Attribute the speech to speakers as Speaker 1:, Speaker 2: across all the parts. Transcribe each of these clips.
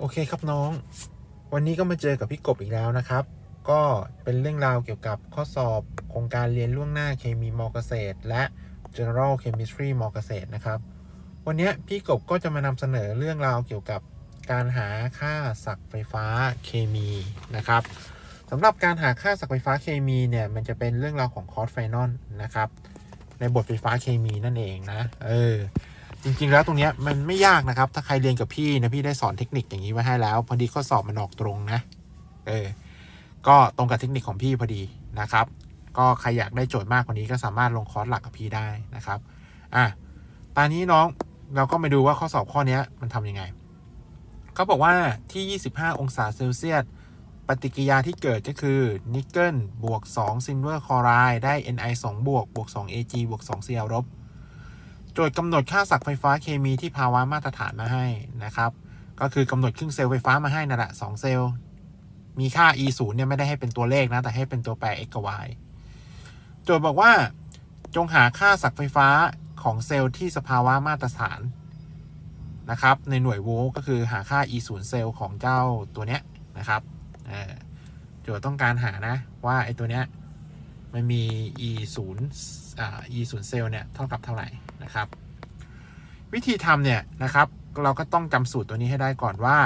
Speaker 1: โอเคครับน้อง วันนี้ก็มาเจอกับพี่กบอีกแล้วนะครับ ก็เป็นเรื่องราวเกี่ยวกับข้อสอบโครงการเรียนล่วงหน้าเคมีมอเกษตร และ General Chemistry มอเกษตรนะครับ วันนี้พี่กบก็จะมานำเสนอเรื่องราวเกี่ยวกับการหาค่าศักไฟฟ้าเคมีนะครับสำหรับการหาค่าศักไฟฟ้าเคมีเนี่ยมันจะเป็นเรื่องราวของคอร์สไฟนอลนะครับ ในบทไฟฟ้าเคมีนั่นเองนะ เออ จริง ๆ แล้วตรงเนี้ยมันไม่ยากนะครับ ถ้าใครเรียนกับพี่นะพี่ได้สอนเทคนิคอย่างนี้ไว้ให้แล้ว พอดีข้อสอบมันออกตรงนะ เออ ก็ตรงกับเทคนิคของพี่พอดีนะครับ ก็ใครอยากได้โจทย์มากกว่านี้ก็สามารถลงคอร์สหลักกับพี่ได้นะครับ อะ ตอนนี้น้องเราก็มาดูว่าข้อสอบข้อนี้มันทำยังไง เขาบอกว่าที่ 25 องศาเซลเซียส ปฏิกิริยาที่เกิดก็คือนิกเกิลบวก2ซิลเวอร์คลอไรด์ได้ Ni 2บวกบวก2 Ag บวก2 Cl ลบ จทย์กำหนดค่าศักไฟฟ้าเคมีที่ภาวะมาตรฐานมาให้นะครับ ก็คือกำหนดครึ่งเซลล์ไฟฟ้ามาให้นั่นแหละ2เซลล์ มีค่า e 0เนี่ยไม่ได้ให้เป็นตัวเลขนะ แต่ให้เป็นตัวแปร x กับ y โจทย์บอกว่าจงหาค่าศักไฟฟ้าของเซลล์ที่สภาวะมาตรฐานนะครับ ในหน่วยโวลต์ก็คือหาค่า e 0เซลล์ของเจ้าตัวเนี้ยนะครับเออโจทย์ต้องการหานะว่าไอ้ตัวเนี้ย มันมี e 0อ่า e 0เซลล์เนี่ยเท่ากับเท่าไหร่นะครับ วิธีทำเนี่ยนะครับ เราก็ต้องจำสูตรตัวนี้ให้ได้ก่อนว่า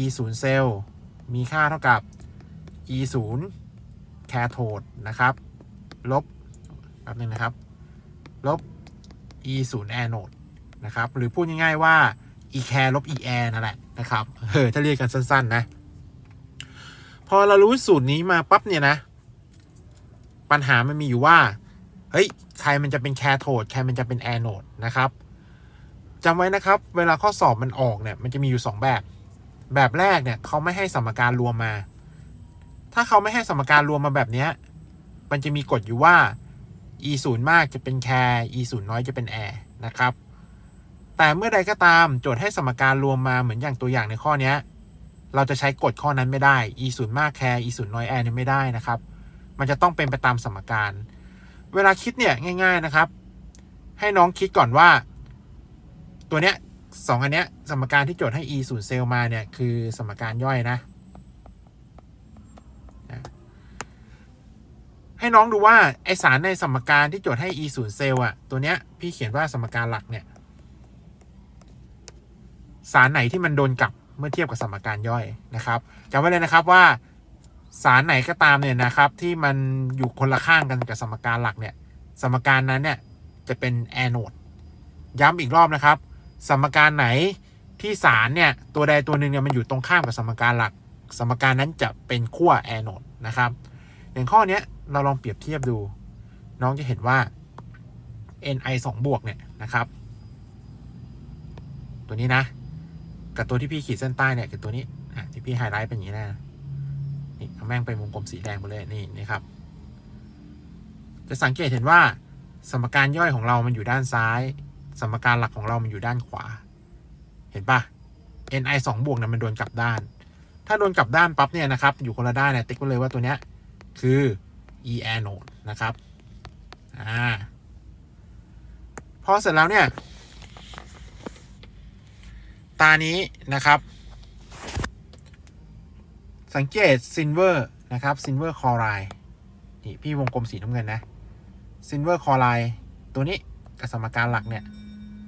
Speaker 1: e 0เซลล์มีค่าเท่ากับ e 0แคโทดนะครับ ลบแป๊บนึงนะครับ ลบ e 0แอโนดนะครับ หรือพูดง่ายๆว่า e แคลบ e แอนั่นแหละนะครับเออถ้าเรียกกันสั้นๆนะ พอเรารู้สูตรนี้มาปั๊บเนี่ยนะ ปัญหามันมีอยู่ว่า เฮ้ย ใครมันจะเป็นแคโทดใครมันจะเป็นแอโนดนะครับจำไว้นะครับ เวลาข้อสอบมันออกเนี่ย มันจะมีอยู่ 2 แบบ แบบแรกเนี่ยเขาไม่ให้สมการรวมมา ถ้าเขาไม่ให้สมการรวมมาแบบนี้มันจะมีกฎอยู่ว่า e 0มากจะเป็นแคร์ e 0น้อยจะเป็นแอร์นะครับ แต่เมื่อใดก็ตามโจทย์ให้สมการรวมมาเหมือนอย่างตัวอย่างในข้อนี้เราจะใช้กฎข้อนั้นไม่ได้ e 0มากแคร์ e 0น้อยแอร์เนี่ยไม่ได้นะครับ มันจะต้องเป็นไปตามสมการ เวลาคิดเนี่ยง่าย ๆนะครับ ให้น้องคิดก่อนว่า ตัวเนี้ยสองอันเนี้ยสมการที่โจทย์ให้ e 0เซลล์มาเนี่ยคือสมการย่อยนะ ให้น้องดูว่าไอสารในสมการที่โจทย์ให้ e 0เซลล์อะตัวเนี้ยพี่เขียนว่าสมการหลักเนี่ยสารไหนที่มันโดนกลับเมื่อเทียบกับสมการย่อยนะครับจำไว้เลยนะครับว่า สารไหนก็ตามเนี่ยนะครับที่มันอยู่คนละข้างกันกับสมการหลักเนี่ยสมการนั้นเนี่ยจะเป็นแอนโดย้ำอีกรอบนะครับ สมการไหนที่สารเนี่ยตัวใดตัวหนึ่งเนี่ยมันอยู่ตรงข้ามกับสมการหลัก สมการนั้นจะเป็นขั้วแอนโดนะครับอย่างข้อเนี้ยเราลองเปรียบเทียบดู น้องจะเห็นว่า ni 2 บวกเนี่ยนะครับ ตัวนี้นะ กับตัวที่พี่ขีดเส้นใต้เนี่ยคือตัวนี้ที่พี่ไฮไลท์เป็นอย่างนี้นะ นี่เอาแม่งไปวงกลมสีแดงไปเลยนี่นี่ครับ จะสังเกตเห็นว่า สมการย่อยของเรามันอยู่ด้านซ้าย สมการหลักของเรามันอยู่ด้านขวา เห็นปะ ni 2บวกนี่ยมันโดนกลับด้าน ถ้าโดนกลับด้านปั๊บเนี่ยนะครับ อยู่คนละด้านเนี่ยติ๊กไว้เลยว่าตัวเนี้ยคือ e anode นะครับ อ่า พอเสร็จแล้วเนี่ย ตานี้นะครับ สังเกตซินเวอร์นะครับซินเวอร์คอไรนี่พี่วงกลมสีน้ำเงินนะซินเวอร์คอไรตัวนี้กับสมการหลักเนี่ย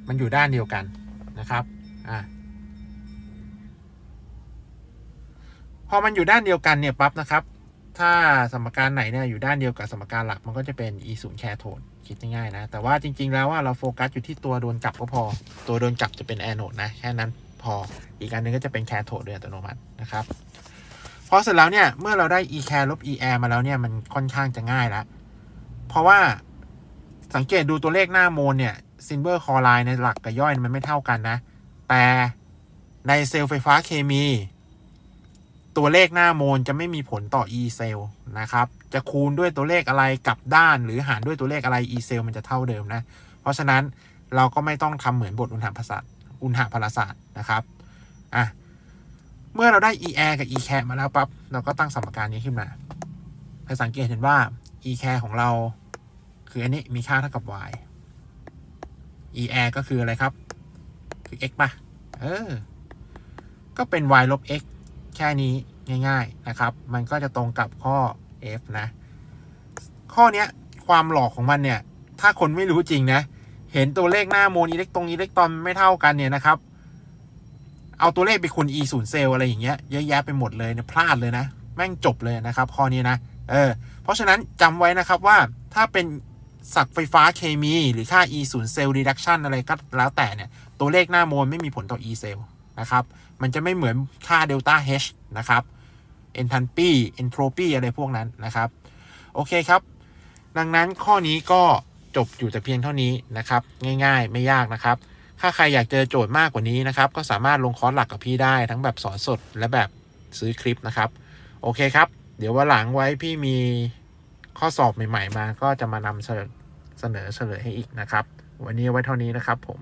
Speaker 1: มันอยู่ด้านเดียวกันนะครับอ่าพอมันอยู่ด้านเดียวกันเนี่ยปั๊บนะครับ ถ้าสมการไหนเนี่ยอยู่ด้านเดียวกับสมการหลักมันก็จะเป็น e 0แคโทนคิดง่ายๆนะ แต่ว่าจริง ๆ แล้วว่าเราโฟกัสอยู่ที่ตัวโดนกลับก็พอ ตัวโดนกลับจะเป็นแอนโนดนะ แค่นั้นพอ อีกอันหนึงก็จะเป็นแคโทดโดยอัตโนมัตินะครับ พอเสร็จแล้วเนี่ย เมื่อเราได้ e แคลบ e แอมาแล้วเนี่ยมันค่อนข้างจะง่ายแล้ว เพราะว่าสังเกตดูตัวเลขหน้าโมลเนี่ยซินเวอร์คอไลน์ในหลักกับย่อยมันไม่เท่ากันนะ แต่ในเซลล์ไฟฟ้าเคมี ตัวเลขหน้าโมลจะไม่มีผลต่อ e เซลล์นะครับ จะคูณด้วยตัวเลขอะไรกลับด้าน หรือหารด้วยตัวเลขอะไร e เซลล์มันจะเท่าเดิมนะ เพราะฉะนั้นเราก็ไม่ต้องทำเหมือนบทอุณหภาษาอุณหภารศาสตร์นะครับอะ เมื่อเราได้ e air กับ e care มาแล้วปั๊บเราก็ตั้งสมการนี้ขึ้นมาให้สังเกตเห็นว่า e care ของเรา คืออันนี้มีค่าเท่ากับ y e air ก็คืออะไรครับ คือ x ป่ะ เออ ก็เป็น y ลบ x แค่นี้ง่าย ๆนะครับ มันก็จะตรงกับข้อ f นะ ข้อเนี้ยความหลอกของมันเนี่ย ถ้าคนไม่รู้จริงนะ เห็นตัวเลขหน้าโมลอิเล็กตรงอิเล็กตรอนไม่เท่ากันเนี่ยนะครับ เอาตัวเลขไปคูณ e 0เซลอะไรอย่างเงี้ยเยอะแยะไปหมดเลยเนี่ยพลาดเลยนะ แม่งจบเลยนะครับข้อนี้นะเออเพราะฉะนั้นจำไว้นะครับว่าถ้าเป็นศักไฟฟ้าเคมีหรือค่า e 0 cell reduction อะไรก็แล้วแต่เนี่ย ตัวเลขหน้าโมลไม่มีผลต่อ e cell นะครับ มันจะไม่เหมือนค่า delta h นะครับ enthalpy entropy อะไรพวกนั้นนะครับ โอเคครับ ดังนั้นข้อนี้ก็จบอยู่แต่เพียงเท่านี้นะครับ ง่ายๆ ไม่ยากนะครับ ถ้าใครอยากเจอโจทย์มากกว่านี้นะครับ ก็สามารถลงคอร์สหลักกับพี่ได้ทั้งแบบสอนสดและแบบซื้อคลิปนะครับ โอเคครับ เดี๋ยววันหลังไว้พี่มีข้อสอบใหม่ ๆ มา ก็จะมานำเสนอเสนอเฉลยให้อีกนะครับ วันนี้ไว้เท่านี้นะครับผม